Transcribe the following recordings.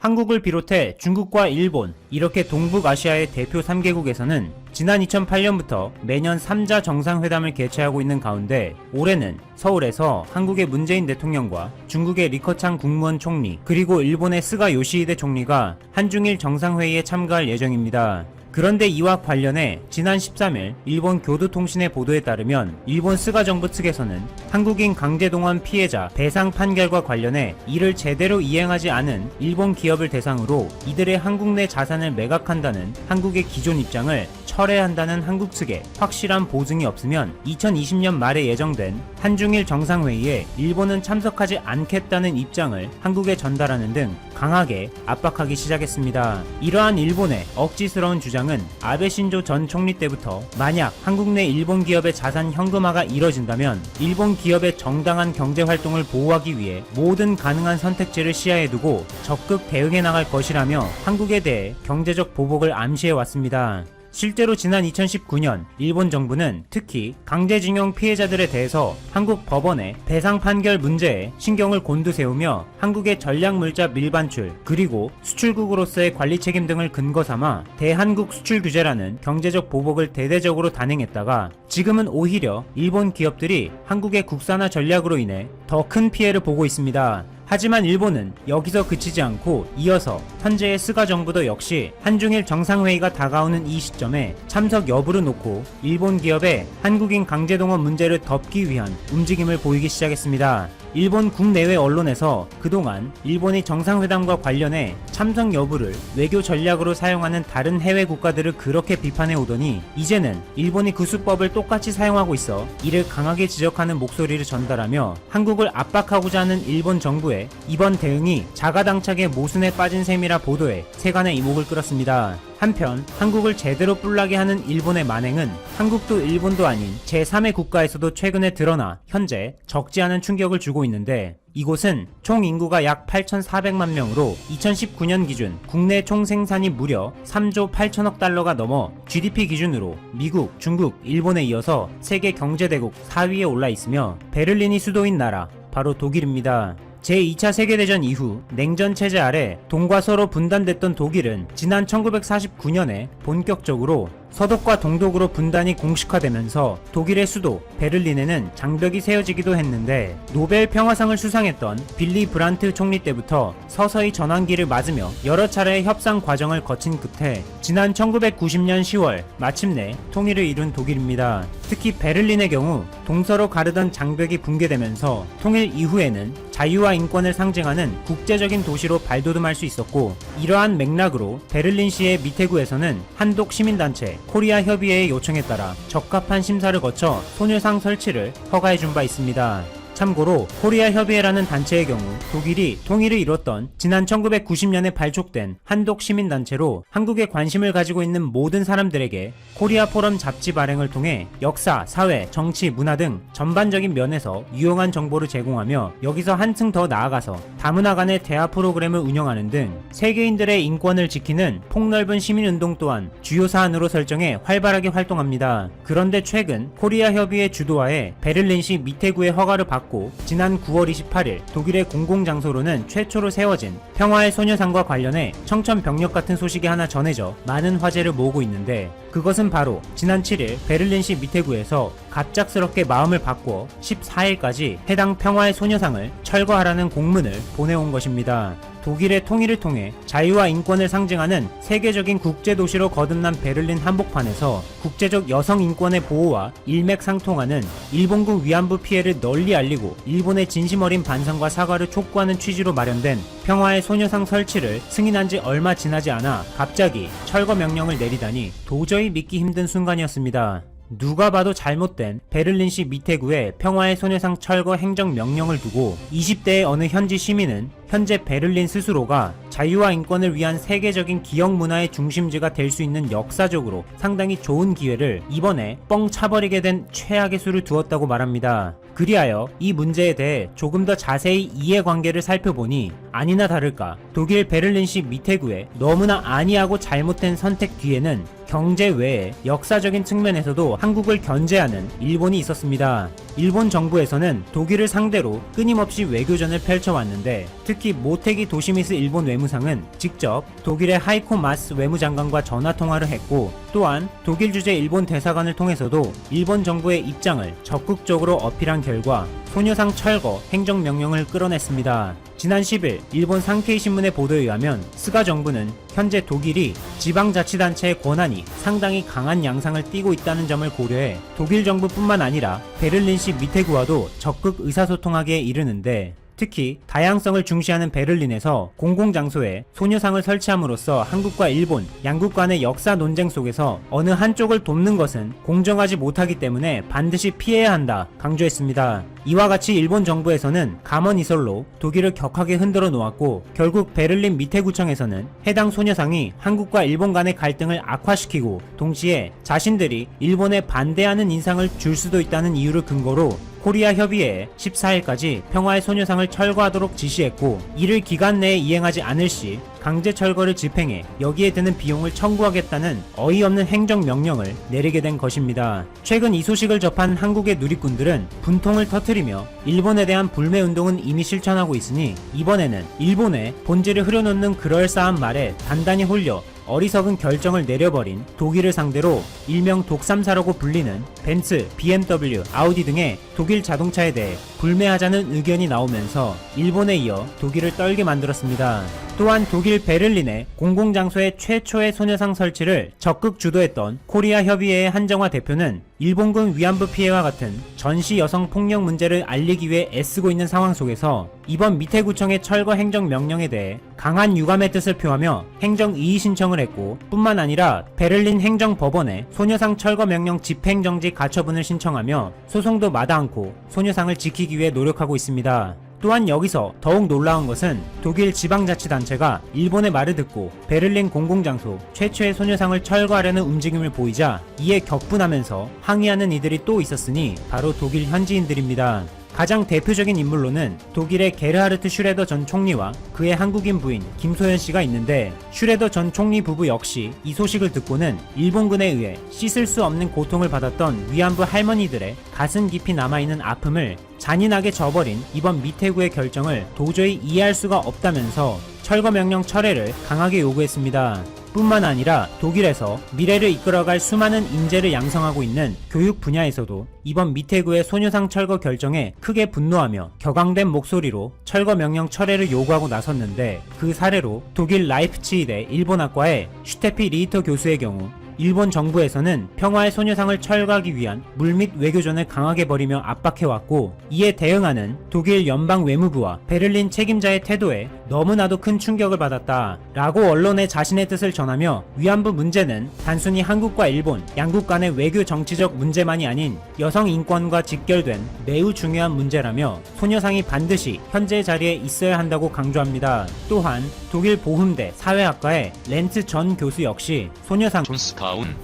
한국을 비롯해 중국과 일본, 이렇게 동북아시아의 대표 3개국에서는 지난 2008년부터 매년 3자 정상회담을 개최하고 있는 가운데 올해는 서울에서 한국의 문재인 대통령과 중국의 리커창 국무원 총리 그리고 일본의 스가 요시히데 총리가 한중일 정상회의에 참가할 예정입니다. 그런데 이와 관련해 지난 13일 일본 교도통신의 보도에 따르면 일본 스가 정부 측에서는 한국인 강제동원 피해자 배상 판결과 관련해 이를 제대로 이행하지 않은 일본 기업을 대상으로 이들의 한국 내 자산을 매각한다는 한국의 기존 입장을 철회한다는 한국 측에 확실한 보증이 없으면 2020년 말에 예정된 한중일 정상회의에 일본은 참석하지 않겠다는 입장을 한국에 전달하는 등 강하게 압박하기 시작했습니다. 이러한 일본의 억지스러운 주장은 아베 신조 전 총리 때부터 만약 한국 내 일본 기업의 자산 현금화가 이뤄진다면 일본 기업의 정당한 경제 활동을 보호하기 위해 모든 가능한 선택지를 시야에 두고 적극 대응해 나갈 것이라며 한국에 대해 경제적 보복을 암시해 왔습니다. 실제로 지난 2019년 일본 정부는 특히 강제징용 피해자들에 대해서 한국 법원의 배상 판결 문제에 신경을 곤두세우며 한국의 전략물자 밀반출 그리고 수출국으로서의 관리 책임 등을 근거 삼아 대한국 수출 규제라는 경제적 보복을 대대적으로 단행했다가 지금은 오히려 일본 기업들이 한국의 국산화 전략으로 인해 더 큰 피해를 보고 있습니다. 하지만 일본은 여기서 그치지 않고 이어서 현재의 스가 정부도 역시 한중일 정상회의가 다가오는 이 시점에 참석 여부를 놓고 일본 기업의 한국인 강제동원 문제를 덮기 위한 움직임을 보이기 시작했습니다. 일본 국내외 언론에서 그동안 일본이 정상회담과 관련해 참석 여부를 외교 전략으로 사용하는 다른 해외 국가들을 그렇게 비판해 오더니 이제는 일본이 그 수법을 똑같이 사용하고 있어 이를 강하게 지적하는 목소리를 전달하며 한국을 압박하고자 하는 일본 정부의 이번 대응이 자가당착의 모순에 빠진 셈이라 보도해 세간의 이목을 끌었습니다. 한편 한국을 제대로 뿔나게 하는 일본의 만행은 한국도 일본도 아닌 제3의 국가에서도 최근에 드러나 현재 적지 않은 충격을 주고 있는데 이곳은 총 인구가 약 8,400만 명으로 2019년 기준 국내 총 생산이 무려 3조 8천억 달러가 넘어 GDP 기준으로 미국, 중국, 일본에 이어서 세계 경제대국 4위에 올라 있으며 베를린이 수도인 나라 바로 독일입니다. 제2차 세계대전 이후 냉전 체제 아래 동과 서로 분단됐던 독일은 지난 1949년에 본격적으로 서독과 동독으로 분단이 공식화되면서 독일의 수도 베를린에는 장벽이 세워지기도 했는데 노벨 평화상을 수상했던 빌리 브란트 총리 때부터 서서히 전환기를 맞으며 여러 차례의 협상 과정을 거친 끝에 지난 1990년 10월 마침내 통일을 이룬 독일입니다. 특히 베를린의 경우 동서로 가르던 장벽이 붕괴되면서 통일 이후에는 자유와 인권을 상징하는 국제적인 도시로 발돋움할 수 있었고 이러한 맥락으로 베를린시의 미테구에서는 한독 시민단체 코리아 협의회의 요청에 따라 적합한 심사를 거쳐 소녀상 설치를 허가해 준 바 있습니다. 참고로 코리아 협의회라는 단체의 경우 독일이 통일을 이뤘던 지난 1990년에 발족된 한독 시민단체로 한국에 관심을 가지고 있는 모든 사람들에게 코리아 포럼 잡지 발행을 통해 역사, 사회, 정치, 문화 등 전반적인 면에서 유용한 정보를 제공하며 여기서 한층 더 나아가서 다문화 간의 대화 프로그램을 운영하는 등 세계인들의 인권을 지키는 폭넓은 시민운동 또한 주요 사안으로 설정해 활발하게 활동합니다. 그런데 최근 코리아 협의회 주도하에 베를린시 미테구의 허가를 받고 지난 9월 28일 독일의 공공장소로는 최초로 세워진 평화의 소녀상과 관련해 청천벽력 같은 소식이 하나 전해져 많은 화제를 모으고 있는데 그것은 바로 지난 7일 베를린시 미테구에서 갑작스럽게 마음을 바꾸어 14일까지 해당 평화의 소녀상을 철거하라는 공문을 보내온 것입니다. 독일의 통일을 통해 자유와 인권을 상징하는 세계적인 국제도시로 거듭난 베를린 한복판에서 국제적 여성 인권의 보호와 일맥상통하는 일본군 위안부 피해를 널리 알리고 일본의 진심 어린 반성과 사과를 촉구하는 취지로 마련된 평화의 소녀상 설치를 승인한 지 얼마 지나지 않아 갑자기 철거 명령을 내리다니 도저히 믿기 힘든 순간이었습니다. 누가 봐도 잘못된 베를린시 미테구의 평화의 소녀상 철거 행정 명령을 두고 20대의 어느 현지 시민은 현재 베를린 스스로가 자유와 인권을 위한 세계적인 기억 문화의 중심지가 될 수 있는 역사적으로 상당히 좋은 기회를 이번에 뻥 차버리게 된 최악의 수를 두었다고 말합니다. 그리하여 이 문제에 대해 조금 더 자세히 이해관계를 살펴보니 아니나 다를까 독일 베를린시 미테구의 너무나 아니하고 잘못된 선택 뒤에는 경제 외에 역사적인 측면에서도 한국을 견제하는 일본이 있었습니다. 일본 정부에서는 독일을 상대로 끊임없이 외교전을 펼쳐왔는데 특히 모테기 도시미스 일본 외무 상은 직접 독일의 하이코 마스 외무장관과 전화 통화를 했고 또한 독일 주재 일본 대사관을 통해서도 일본 정부의 입장을 적극적으로 어필한 결과 소녀상 철거 행정명령을 끌어냈습니다. 지난 10일 일본 상케이 신문의 보도에 의하면 스가 정부는 현재 독일이 지방자치단체의 권한이 상당히 강한 양상을 띠고 있다는 점을 고려해 독일 정부뿐만 아니라 베를린시 미테구와도 적극 의사소통하기에 이르는데 특히 다양성을 중시하는 베를린에서 공공장소에 소녀상을 설치함으로써 한국과 일본 양국 간의 역사 논쟁 속에서 어느 한쪽을 돕는 것은 공정하지 못하기 때문에 반드시 피해야 한다 강조했습니다. 이와 같이 일본 정부에서는 감원 이설로 독일을 격하게 흔들어 놓았고 결국 베를린 미테구청에서는 해당 소녀상이 한국과 일본 간의 갈등을 악화시키고 동시에 자신들이 일본에 반대하는 인상을 줄 수도 있다는 이유를 근거로 코리아 협의회에 14일까지 평화의 소녀상을 철거하도록 지시했고 이를 기간 내에 이행하지 않을 시 강제 철거를 집행해 여기에 드는 비용을 청구하겠다는 어이없는 행정 명령을 내리게 된 것입니다. 최근 이 소식을 접한 한국의 누리꾼들은 분통을 터뜨리며 일본에 대한 불매 운동은 이미 실천하고 있으니 이번에는 일본의 본질을 흐려놓는 그럴싸한 말에 단단히 홀려 어리석은 결정을 내려버린 독일을 상대로 일명 독삼사라고 불리는 벤츠, BMW, 아우디 등의 독일 자동차에 대해 불매하자는 의견이 나오면서 일본에 이어 독일을 떨게 만들었습니다. 또한 독일 베를린의 공공장소의 최초의 소녀상 설치를 적극 주도했던 코리아 협의회의 한정화 대표는 일본군 위안부 피해와 같은 전시 여성 폭력 문제를 알리기 위해 애쓰고 있는 상황 속에서 이번 미테구청의 철거 행정 명령에 대해 강한 유감의 뜻을 표하며 행정 이의 신청을 했고 뿐만 아니라 베를린 행정법원에 소녀상 철거 명령 집행 정지 가처분을 신청하며 소송도 마다 않고 소녀상을 지키기 위해 노력하고 있습니다. 또한 여기서 더욱 놀라운 것은 독일 지방자치단체가 일본의 말을 듣고 베를린 공공장소 최초의 소녀상을 철거하려는 움직임을 보이자 이에 격분하면서 항의하는 이들이 또 있었으니 바로 독일 현지인들입니다. 가장 대표적인 인물로는 독일의 게르하르트 슈레더 전 총리와 그의 한국인 부인 김소연 씨가 있는데 슈레더 전 총리 부부 역시 이 소식을 듣고는 일본군에 의해 씻을 수 없는 고통을 받았던 위안부 할머니들의 가슴 깊이 남아있는 아픔을 잔인하게 저버린 이번 미테구의 결정을 도저히 이해할 수가 없다면서 철거 명령 철회를 강하게 요구했습니다. 뿐만 아니라 독일에서 미래를 이끌어갈 수많은 인재를 양성하고 있는 교육 분야에서도 이번 미테구의 소녀상 철거 결정에 크게 분노하며 격앙된 목소리로 철거 명령 철회를 요구하고 나섰는데 그 사례로 독일 라이프치히대 일본학과의 슈테피 리히터 교수의 경우 일본 정부에서는 평화의 소녀상을 철거하기 위한 물밑 외교전을 강하게 벌이며 압박해왔고 이에 대응하는 독일 연방 외무부와 베를린 책임자의 태도에 너무나도 큰 충격을 받았다 라고 언론에 자신의 뜻을 전하며 위안부 문제는 단순히 한국과 일본 양국 간의 외교 정치적 문제만이 아닌 여성 인권과 직결된 매우 중요한 문제라며 소녀상이 반드시 현재 자리에 있어야 한다고 강조합니다. 또한 독일 보흠대 사회학과의 렌츠 전 교수 역시 소녀상 존스타 운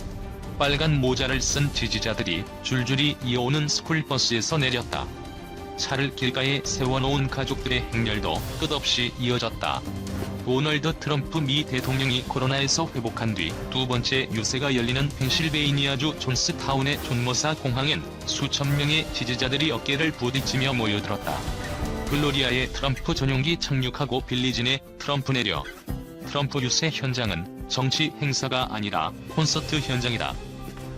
빨간 모자를 쓴 지지자들이 줄줄이 이어오는 스쿨버스에서 내렸다. 차를 길가에 세워놓은 가족들의 행렬도 끝없이 이어졌다. 도널드 트럼프 미 대통령이 코로나에서 회복한 뒤 두 번째 유세가 열리는 펜실베이니아주 존스타운의 존모사 공항엔 수천 명의 지지자들이 어깨를 부딪히며 모여들었다. 글로리아의 트럼프 전용기 착륙하고 빌리진의 트럼프 내려 트럼프 유세 현장은 정치 행사가 아니라 콘서트 현장이다.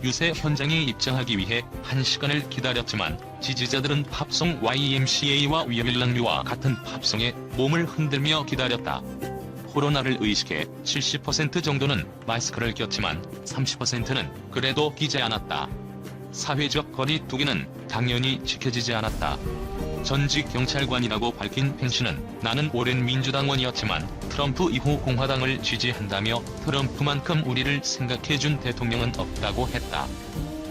유세 현장에 입장하기 위해 한 시간을 기다렸지만 지지자들은 팝송 YMCA와 위어밀랑류와 같은 팝송에 몸을 흔들며 기다렸다. 코로나를 의식해 70% 정도는 마스크를 꼈지만 30%는 그래도 끼지 않았다. 사회적 거리 두기는 당연히 지켜지지 않았다. 전직 경찰관이라고 밝힌 펜시는 나는 오랜 민주당원이었지만 트럼프 이후 공화당을 지지한다며 트럼프만큼 우리를 생각해준 대통령은 없다고 했다.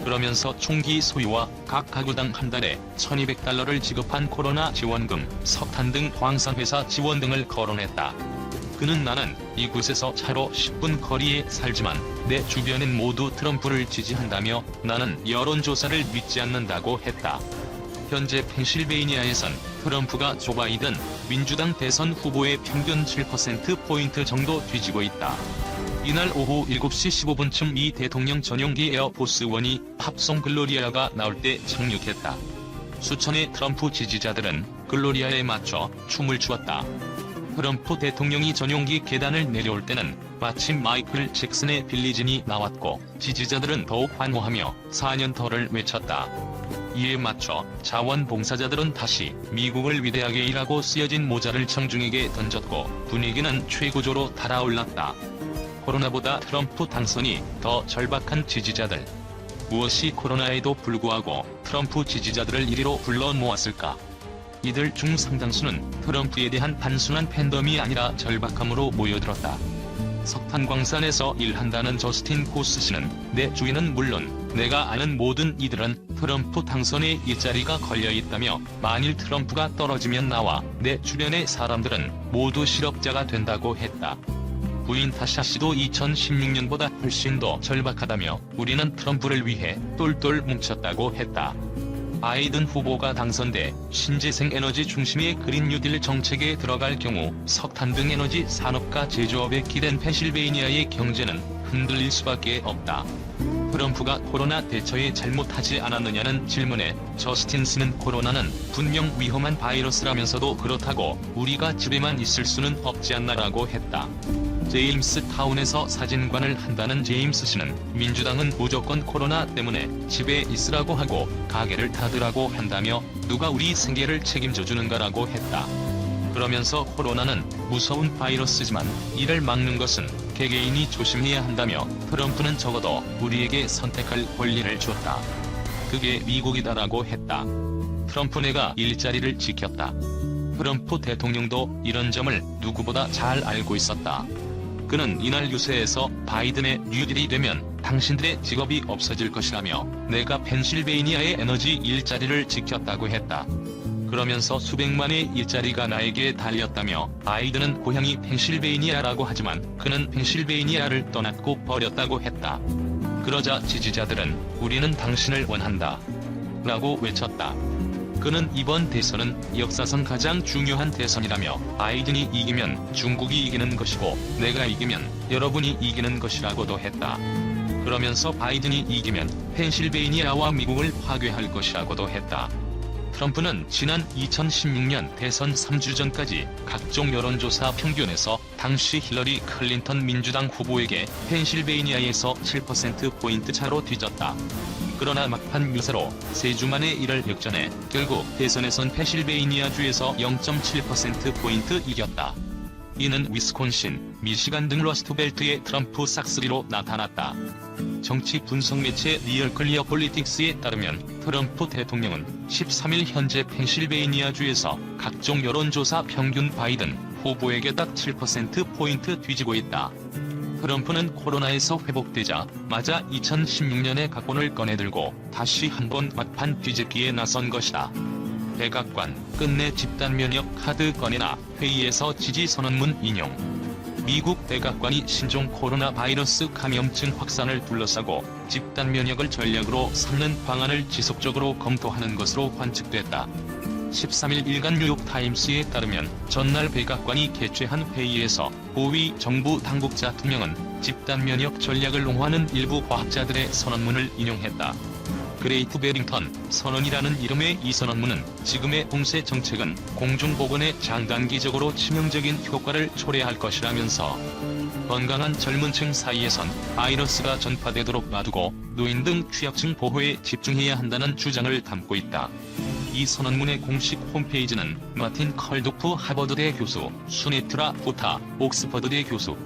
그러면서 총기 소유와 각 가구당 한 달에 1200달러를 지급한 코로나 지원금, 석탄 등 광산회사 지원 등을 거론했다. 그는 나는 이곳에서 차로 10분 거리에 살지만 내 주변엔 모두 트럼프를 지지한다며 나는 여론조사를 믿지 않는다고 했다. 현재 펜실베이니아에선 트럼프가 조 바이든, 민주당 대선 후보의 평균 7%포인트 정도 뒤지고 있다. 이날 오후 7시 15분쯤 미 대통령 전용기 에어포스 원이 합성 글로리아가 나올 때 착륙했다. 수천의 트럼프 지지자들은 글로리아에 맞춰 춤을 추었다. 트럼프 대통령이 전용기 계단을 내려올 때는 마침 마이클 잭슨의 빌리진이 나왔고 지지자들은 더욱 환호하며 4년터를 외쳤다. 이에 맞춰 자원봉사자들은 다시 미국을 위대하게 일하고 쓰여진 모자를 청중에게 던졌고 분위기는 최고조로 달아올랐다. 코로나보다 트럼프 당선이 더 절박한 지지자들. 무엇이 코로나에도 불구하고 트럼프 지지자들을 이리로 불러 모았을까? 이들 중 상당수는 트럼프에 대한 단순한 팬덤이 아니라 절박함으로 모여들었다. 석탄광산에서 일한다는 저스틴 코스 씨는 내 주위는 물론 내가 아는 모든 이들은 트럼프 당선에 일자리가 걸려 있다며 만일 트럼프가 떨어지면 나와 내 주변의 사람들은 모두 실업자가 된다고 했다. 부인 타샤 씨도 2016년보다 훨씬 더 절박하다며 우리는 트럼프를 위해 똘똘 뭉쳤다고 했다. 바이든 후보가 당선돼 신재생 에너지 중심의 그린 뉴딜 정책에 들어갈 경우 석탄 등 에너지 산업과 제조업에 기댄 펜실베이니아의 경제는 흔들릴 수밖에 없다. 트럼프가 코로나 대처에 잘못하지 않았느냐는 질문에 저스틴 스는 코로나는 분명 위험한 바이러스라면서도 그렇다고 우리가 집에만 있을 수는 없지 않나라고 했다. 제임스 타운에서 사진관을 한다는 제임스 씨는 민주당은 무조건 코로나 때문에 집에 있으라고 하고 가게를 닫으라고 한다며 누가 우리 생계를 책임져 주는가라고 했다. 그러면서 코로나는 무서운 바이러스지만 이를 막는 것은 개개인이 조심해야 한다며 트럼프는 적어도 우리에게 선택할 권리를 줬다. 그게 미국이다라고 했다. 트럼프 내가 일자리를 지켰다. 트럼프 대통령도 이런 점을 누구보다 잘 알고 있었다. 그는 이날 유세에서 바이든의 뉴딜이 되면 당신들의 직업이 없어질 것이라며 내가 펜실베이니아의 에너지 일자리를 지켰다고 했다. 그러면서 수백만의 일자리가 나에게 달렸다며 바이든은 고향이 펜실베이니아라고 하지만 그는 펜실베이니아를 떠났고 버렸다고 했다. 그러자 지지자들은 우리는 당신을 원한다. 라고 외쳤다. 그는 이번 대선은 역사상 가장 중요한 대선이라며 바이든이 이기면 중국이 이기는 것이고 내가 이기면 여러분이 이기는 것이라고도 했다. 그러면서 바이든이 이기면 펜실베이니아와 미국을 파괴할 것이라고도 했다. 트럼프는 지난 2016년 대선 3주 전까지 각종 여론조사 평균에서 당시 힐러리 클린턴 민주당 후보에게 펜실베이니아에서 7%포인트 차로 뒤졌다. 그러나 막판 유세로 3주 만에 이를 역전해 결국 대선에선 펜실베이니아주에서 0.7%포인트 이겼다. 이는 위스콘신, 미시간 등 러스트벨트의 트럼프 싹쓸이로 나타났다. 정치 분석 매체 리얼 클리어 폴리틱스에 따르면 트럼프 대통령은 13일 현재 펜실베이니아주에서 각종 여론조사 평균 바이든 후보에게 딱 7%포인트 뒤지고 있다. 트럼프는 코로나에서 회복되자 마자 2016년의 각본을 꺼내들고 다시 한번 막판 뒤집기에 나선 것이다. 백악관 끝내 집단 면역 카드 꺼내나 회의에서 지지 선언문 인용. 미국 백악관이 신종 코로나 바이러스 감염증 확산을 둘러싸고 집단 면역을 전략으로 삼는 방안을 지속적으로 검토하는 것으로 관측됐다. 13일 일간 뉴욕타임스에 따르면 전날 백악관이 개최한 회의에서 고위 정부 당국자 두 명은 집단 면역 전략을 옹호하는 일부 과학자들의 선언문을 인용했다. 그레이트 베링턴 선언이라는 이름의 이 선언문은 지금의 봉쇄 정책은 공중보건에 장단기적으로 치명적인 효과를 초래할 것이라면서 건강한 젊은 층 사이에선 바이러스가 전파되도록 놔두고 노인 등 취약층 보호에 집중해야 한다는 주장을 담고 있다. 이 선언문의 공식 홈페이지는 마틴 컬도프 하버드대 교수, 수네트라 부타, 옥스퍼드대 교수,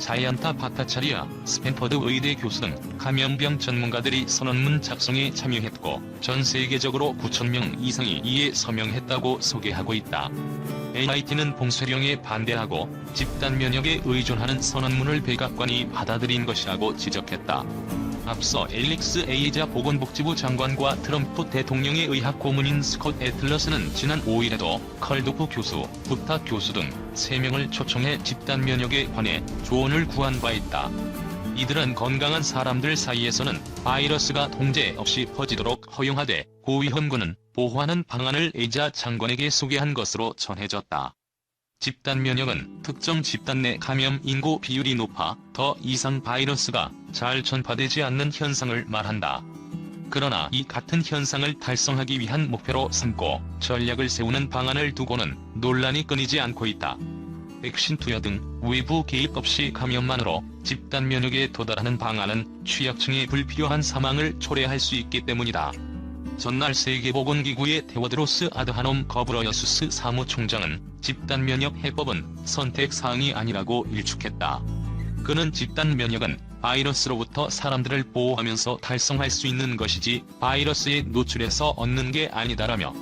자이안타 바타차리아, 스탠퍼드 의대 교수 등 감염병 전문가들이 선언문 작성에 참여했고 전 세계적으로 9천명 이상이 이에 서명했다고 소개하고 있다. AIT는 봉쇄령에 반대하고 집단 면역에 의존하는 선언문을 백악관이 받아들인 것이라고 지적했다. 앞서 엘릭스 에이자 보건복지부 장관과 트럼프 대통령의 의학 고문인 스콧 애틀러스는 지난 5일에도 컬도프 교수, 부타 교수 등 3명을 초청해 집단 면역에 관해 조언을 구한 바 있다. 이들은 건강한 사람들 사이에서는 바이러스가 통제 없이 퍼지도록 허용하되 고위험군은 보호하는 방안을 에이자 장관에게 소개한 것으로 전해졌다. 집단 면역은 특정 집단 내 감염 인구 비율이 높아 더 이상 바이러스가 잘 전파되지 않는 현상을 말한다. 그러나 이 같은 현상을 달성하기 위한 목표로 삼고 전략을 세우는 방안을 두고는 논란이 끊이지 않고 있다. 백신 투여 등 외부 개입 없이 감염만으로 집단 면역에 도달하는 방안은 취약층의 불필요한 사망을 초래할 수 있기 때문이다. 전날 세계보건기구의 테워드로스 아드하놈 거브러여수스 사무총장은 집단 면역 해법은 선택 사항이 아니라고 일축했다. 그는 집단 면역은 바이러스로부터 사람들을 보호하면서 달성할 수 있는 것이지 바이러스에 노출해서 얻는 게 아니다라며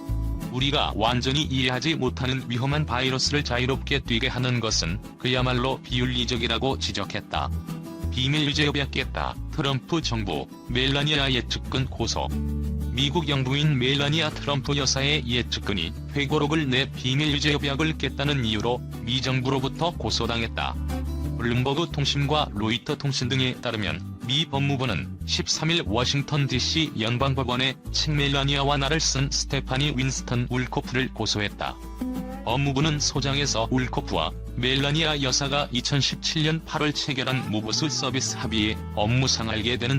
우리가 완전히 이해하지 못하는 위험한 바이러스를 자유롭게 뛰게 하는 것은 그야말로 비윤리적이라고 지적했다. 비밀 유죄였겠다. 트럼프 정부 멜라니아 예측근 고소 미국 영부인 멜라니아 트럼프 여사의 예측근이 회고록을 내 비밀 유죄 협약을 깼다는 이유로 미 정부로부터 고소당했다. 블룸버그 통신과 로이터 통신 등에 따르면 미 법무부는 13일 워싱턴 DC 연방법원에 책 멜라니아와 나를 쓴 스테파니 윈스턴 울코프를 고소했다. 법무부는 소장에서 울코프와 멜라니아 여사가 2017년 8월 체결한 무보수 서비스 합의에 업무상 알게 되는